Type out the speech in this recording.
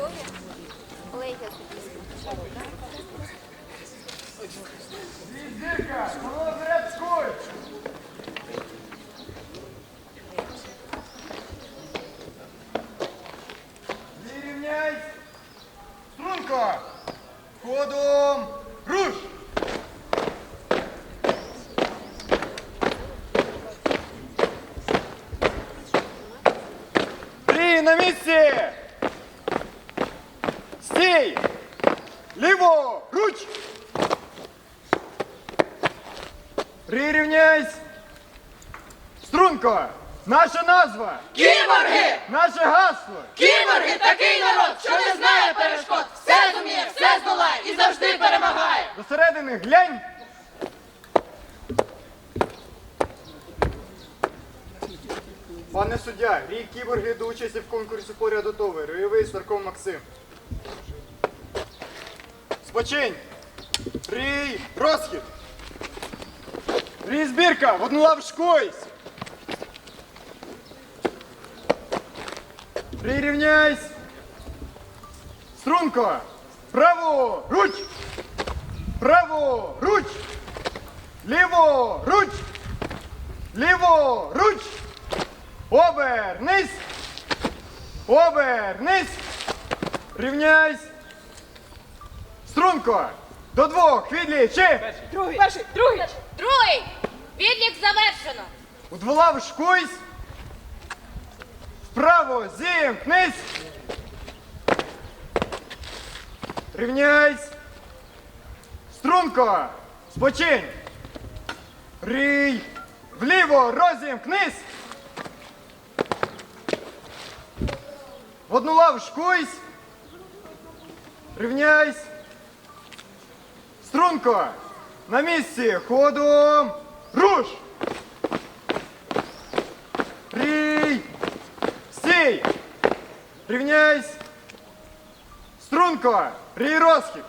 готові? Колегія суддівська. Зірка, голова зарядською. Вирівняйсь. Струнко. Ходом. Руш. Три на місці. Стій. Ліво. Руч. Прирівняйсь! Струнко! Наша назва! Кіборги! Наше гасло! Кіборги такий народ, що не знає перешкод. Все зуміє, все здолає і завжди перемагає. До середини глянь! Пане суддя, рік кіборги до участі в конкурсі поряд готовий. Ройовий Старков Максим. Спочинь! Рій! Розхід! Рій збірка! В одну лаву! Прирівняйсь! Струнко! Право! Руч! Право! Руч! Ліво! Руч! Ліво! Руч! Обернись! Обернись! Рівняйсь! Струнко! До двох! Відлічи! Другий, перший, другий. Другий! Відлік завершено! У дволав! Вправо зімкнись! Рівняйсь! Струнко! Спочинь! Рій! Вліво розімкнись! В одну лаву шкуйсь! Рівняйсь! Струнко! На місці! Ходом! Руш! Рій! Стій! Рівняйсь! Струнко! Рій розхід!